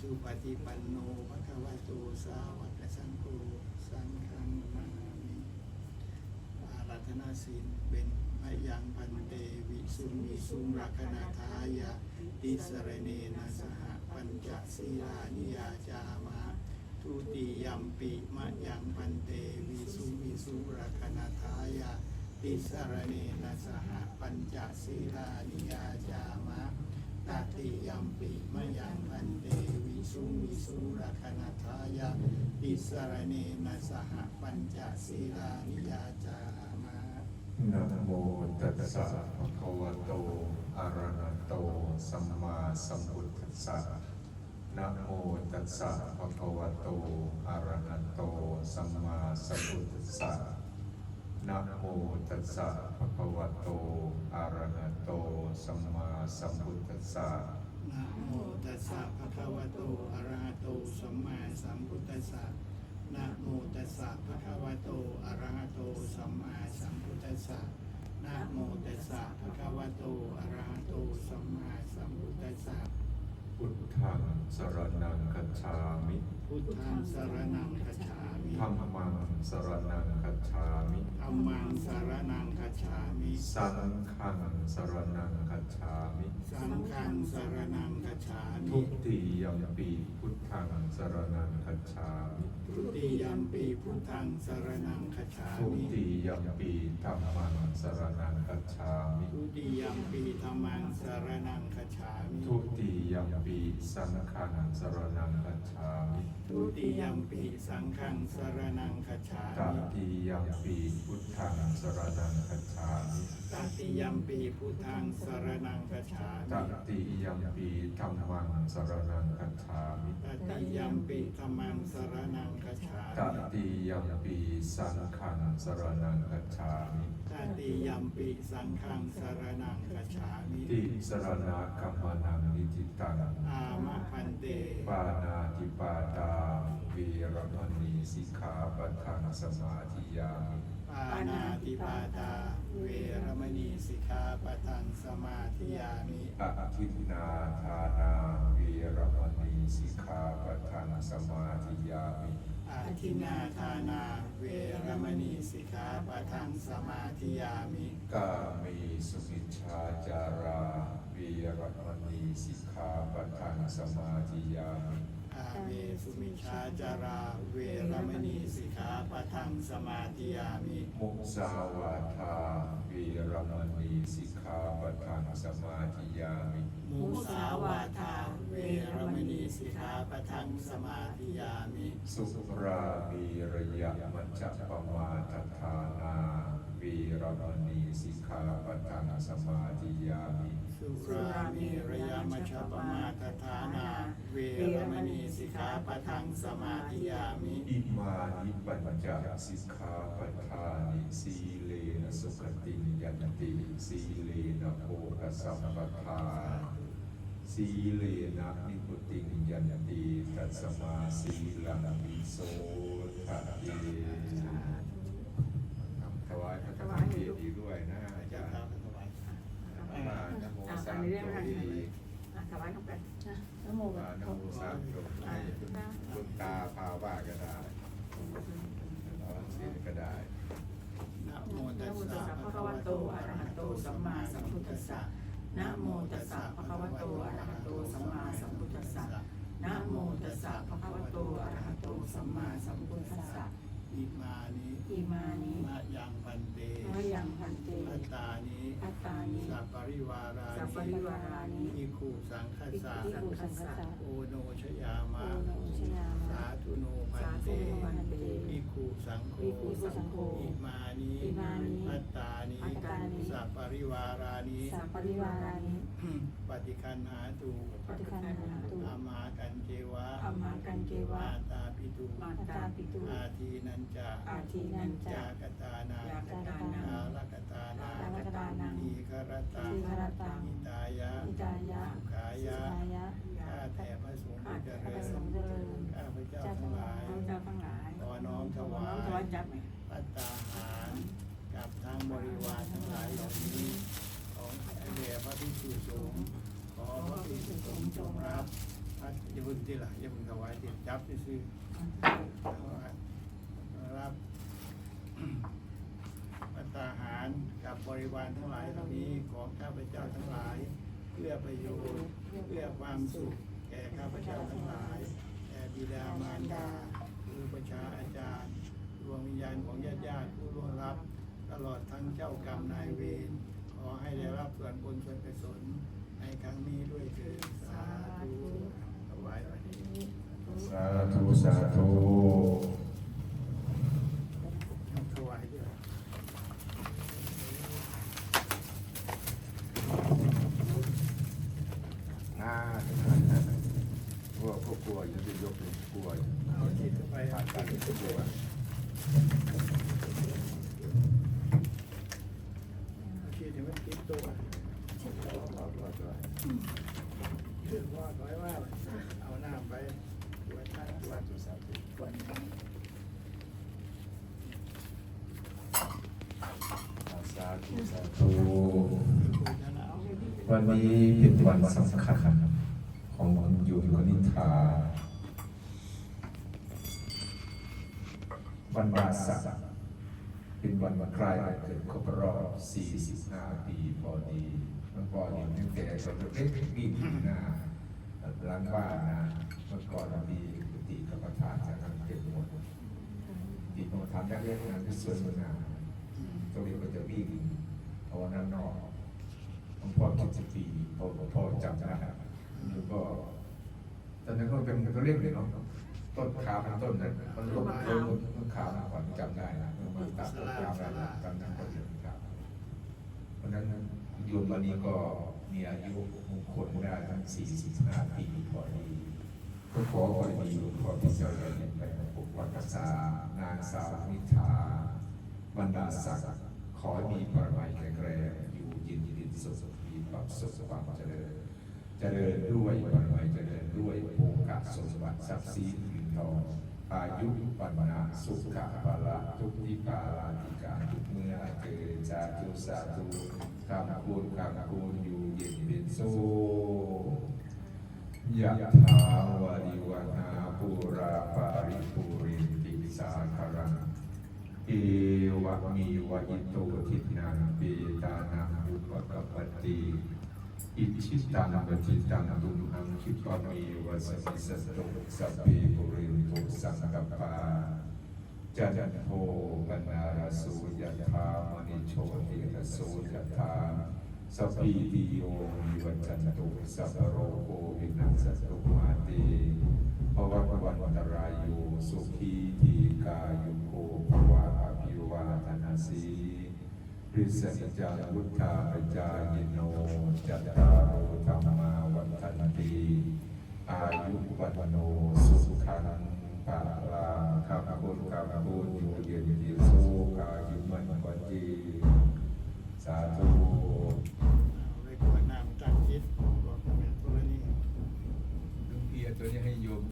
สุปฏิปันโนภะคะวะโตสาวกสังโฆสังฆังนามิอารัธนาศีลเป็นมะยังพันเตวิสุงวิสุงรักนาทายะติสรเนนะสหปัญจศีลานิยาจามะทุติยัมปิมะยังพันเตวิสุงวิสุงรักนาทายะติสรเนนะสหปัญจศีลานิยาจามะ ตติยัมปิมยังพันเตวิสุงวิสุรักนาทายะติสรเนนะสหปัญจศีลานิยาจามะนะโมตัสสะภะคะวะโตอะระหะโตสัมมาสัมพุทธัสสะนะโมตัสสะภะคะวะโตอะระหะโตสัมมาสัมพุทธัสสะ นะโมตัสสะภะคะวะโต อะระหะโต สัมมาสัมพุทธัสสะนะโมตัสสะภะคะวะโต อะระหะโต สัมมาสัมพุทธัสสะนะโมตัสสะภะคะวะโต อะระหะโต สัมมาสัมพุทธัสสะนะโมตัสสะภะคะวะโต อะระหะโต สัมมาสัมพุทธัสสะพุทธังสรณังคัจฉามิ พุทธังสรณังคัจฉามิธัมมังสรณังคัจฉามิธัมมังสารนังคัจฉามิสังฆังสรณังคัจฉามิ สังฆังสารนังคัจฉาทุมิติยัมปีพุทธังสรณังคัจฉามิ ทุติยัมปีพุทธังสารนังคัจฉาทุมิติ ยัมปีธัมมังสรณังคัจฉามิทุติยัมปีธัมมังสารนังคัจฉามิทุติยัมปีสังฆังสรณังคัจฉามิทุติยัมปีสังฆังสารนังคัจฉาตมิติยัมปีพุทธัง สรณังคัจฉามิตติยัมปีพุทธังสารนังคัจฉาตมิติยัมปีธัมมังสรณังคัจฉามิตติยัมปีธัมมังสารนังคัจฉาตมิติยัมปีสังฆังสรณังคัจฉามิตติยัมปีสังฆังสารนังคัจฉามิติสรณะกัมมนังนิทิตังอามะพันเตปานาติปาตาเวรมณีสิกขาปะทังสมาธิยามิ ปานาติปาตา เวรมณีสิกขาปะทังสมาธิยามิอะทินนาทานาเวรมณีสิกขาปะทังสมาธิยามิอาทินาทานา เวรมณีสิกขาปะทังสมาธิยามิ กามีสุมิชฌาจาราเวรมณีสิกขาปะทังสมาธิยามิอา เมสุมิชฌาจาราเวรมณีสิกขาปะทังสมาธิยามิมุสาวาทาเวรมณีสิกขาปะทังสมาธิยามิ มุสาวาทาเวรมณีสิกขาปะทังสมาธิยามิ สุรามีระยะมัจจปมาทฐานาวีรมณีสิกขาปะทังสมาธิยามิ สุรามีระยะมัชฌปมาทฐานา เวรม ณีสิกขาปะทังสมาธิยามิ อิมานิปัญจสิกขาปทานิสีเลนะสุขติยันติสีเลนะโภคสัมปทาสีเลนะนิพุติยันติตัสมาสีลังวิโสทะเยถวายพระธรรมเทดีด้วยนะอาจารย์มานะโมสามจบดีอะ ถวายน้องกันนะโมมานะโมสามจบให้คุณตาพาว่าก็ได้เอาสิก็ได้นะโมตันะสโมสะตัสสะภะคะวะโตอะระหะโตสัมมาสัมพุทธัสสะนะโมตัสสะภะคะวะโตอะระหะโตสัมมาสัมพุทธัสสะนะโมตัสสะภะคะวะโตอะระหะโตสัมมาสัมพุทธัสสะ อิมานิอิมานิมะยังพันเตมะยังพันเตอัตตานิอัตตานิสัพปริวาราสัพปนิริวารานิอิคูสังคสะอิคุสังคสะโอโนชยามะโอโนชยามะสาธุโนพันเตสาธุโนพันเตอิคูสังโฆอิคุสังโฆอิมานิอิมานิอัตตานิอัตตานิสัพปริวารานิสัพปริวารานิปฏิคันหาตุปฏิคันหาตุอามากันเจวะอามากันเกวะมาตา ปิตุมาตาปิตุอาทีนันจาอาทีนันจาจากตานายากตานังอาลกตานาอาลกตานังอีคารตังอีคารตังอิตายะอิตายะสุขายะสุขายะข้าแต่พระสงฆ์ข้าผู้เจแต่พริระญสงฆ์เจริญข้าพระเจ้าเจ้าทั้ทั้งงหหลาลายยเจ้าทั้งหลายขอน้อมถวาน้อมถวายยจับไหมปัตตาหารกับทางบริวารทั้งหลายเหล่านี้ของแด่พระภิกษุสงฆ์ขอพระภิกษุสงฆ์จงรับ พัอย่าเพึ่งที่หละอย่าเพึ่งถวายที่จับซื่อรับปัตตาหารกับบริวารทั้งหลายเหล่านี้ของข้าพเจ้าทั้งหลายเพื่อประโยชน์เพื่อความสุขแก่ข้าพเจ้าทั้งหลายแก่บิดามารดาครูประชาอาจารย์ดวงวิญญาณของญาติญาติผู้ร่วงรับ ตลอดทั้งเจ้ากรรมนายเวรขอให้ได้รับส่วนบุญส่วนกุศลในครั้งนี้ด้วยเถิดสาธุ สาธุสาธุ ถวายด้วย น่าพวกพวกกลัวอยู่จะยกเลยกลัวอยู่ เอาจิตไป ผ่านการที่กลัว จิตให้มันติดตัว เราก็จะ ถือว่าร้อยว่า เอาหน้าไปตรวจท่าตรวจ สาธุ ตรวจ สาธุสาธุคุยกันเอาวันนี้เป็นวันสำคัญของคุณโยมกนิษฐาวันบาสักเป็นวันวันคล้ายวันเกิดครบรอบ45ปีพอดีมื่อก่อนเห็นตั้งแต่ตอนเล็กๆมีที่หน้าหลังบ้านนะเมื่อก่อนมีกุฏิกรรมฐานจากนั้นเต็มหมดกุฏิกรรมฐานแรกๆนั้นคือส่วนหน้าตรงนี้ก็จะวิ่ง ภาวนาหนอหลวงพ่อคิดสิบปีพ่อหลวงพ่อจำได้แล้วก็ตอนนั้นก็เป็นก็เรียกเลยเนาะต้นขาเป็นต้นนั้นมันลงต้นต้นขามาก่อนจำได้นะมันตัดต้นขาไปตอนนั้นก็เห็นครับเพราะนั้นโยมวันนี้ก็มีอายุมงคลได้ทั้ง45ปีพอดีก็ขอพอดีหลวงพ่อที่เจ้าเรียนไปปกปักรักษานางสาวนิธาบรรดาศักดิ์ ขอให้มีปรมัยแข็งแรงอยู่ยินดีสุขมีความสุขความเจริญ เจริญด้วยปรมัยเจริญด้วยโภคสมบัติทรัพย์สินเงินทองอายุปัญญาสุขภาละทุกทิพาลาธิกาทุกเมื่อเกิดจากทุสาธุคำคูณคำคูณอยู่เย็นเป็นสุขยะถาวาริวนาปุราปาริปุรินติสาคารัง เอวะมีวะอิโตทิฏนังเปตานังอุปกปปติอิชิตังปจิตังตุมหังคิปะเมวะสมิสสตุสัพเพปุเรนตุสังกปาจันโทปนาราสุยถามณิโชติระโสยถาสัพพิติโยวิวัจจันตุสัพโรโควินัสสตุมาเตภวะวันตรายโยสุขีทีกายุโกภ ตนาสีพิสัจจาวุธาปจายโนจัตตารโอธรรมาวันทันตีอายุวันโนสุขังปาลาข้าพุทธข้าพุทธอยู่เย็นดีสุขายุมันวันจีสาธุ